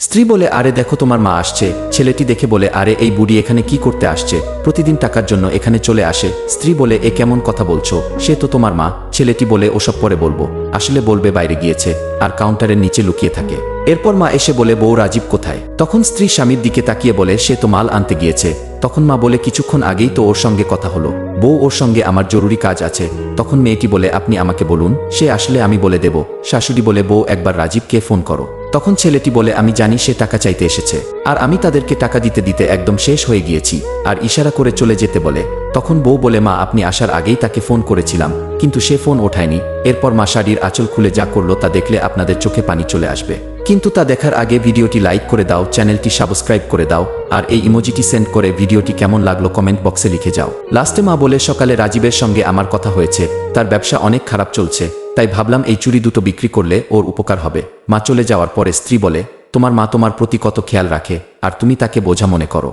স্ত্রী বলে, আরে দেখো তোমার মা আসছে। ছেলেটি দেখে বলে, আরে, এই বুড়ি এখানে কি করতে আসছে? প্রতিদিন টাকার জন্য এখানে চলে আসে। স্ত্রী বলে, এ কেমন কথা বলছো? সে তো তোমার মা। ছেলেটি বলে, ওসব পরে বলব। আসলে বলবে, বাইরে গিয়েছে আর কাউন্টারের নিচে লুকিয়ে থাকে। এরপর মা এসে বলে, বউ রাজীব কোথায়? তখন স্ত্রী স্বামীর দিকে তাকিয়ে বলে, সে তো মাল আনতে গিয়েছে। তখন মা বলে, কিছুক্ষণ আগেই তো ওর সঙ্গে কথা হলো। বউ ওর সঙ্গে আমার জরুরি কাজ আছে। তখন মেয়েটি বলে, আপনি আমাকে বলুন। সে আসলে, আমি বলে দেব। শাশুড়ি বলে, বউ, একবার রাজীবকে ফোন করো। তখন ছেলেটি বলে, আমি জানি সে টাকা চাইতে এসেছে। আর আমি তাদেরকে টাকা দিতে দিতে একদম শেষ হয়ে গিয়েছি। আর ইশারা করে চলে যেতে বলে। তখন বউ বলে, মা, আপনি আসার আগেই তাকে ফোন করেছিলাম, কিন্তু সে ফোন ওঠায়নি। এরপর মা শাড়ির আঁচল খুলে যা করল তা দেখলে আপনাদের চোখে পানি চলে আসবে। কিন্তু তা দেখার আগে ভিডিওটি লাইক করে দাও, চ্যানেলটি সাবস্ক্রাইব করে দাও, আর এই ইমোজিটি সেন্ড করে ভিডিওটি কেমন লাগল কমেন্ট বক্সে লিখে যাও। লাস্টে মা বলে, সকালে রাজীবের সঙ্গে আমার কথা হয়েছে, তার ব্যবসা অনেক খারাপ চলছে, তাই ভাবলাম এই চুরি দুটো বিক্রি করলে ওর উপকার হবে। মা চলে যাওয়ার পরে স্ত্রী বলে, তোমার মা তোমার প্রতি কত খেয়াল রাখে, আর তুমি তাকে বোঝা মনে করো।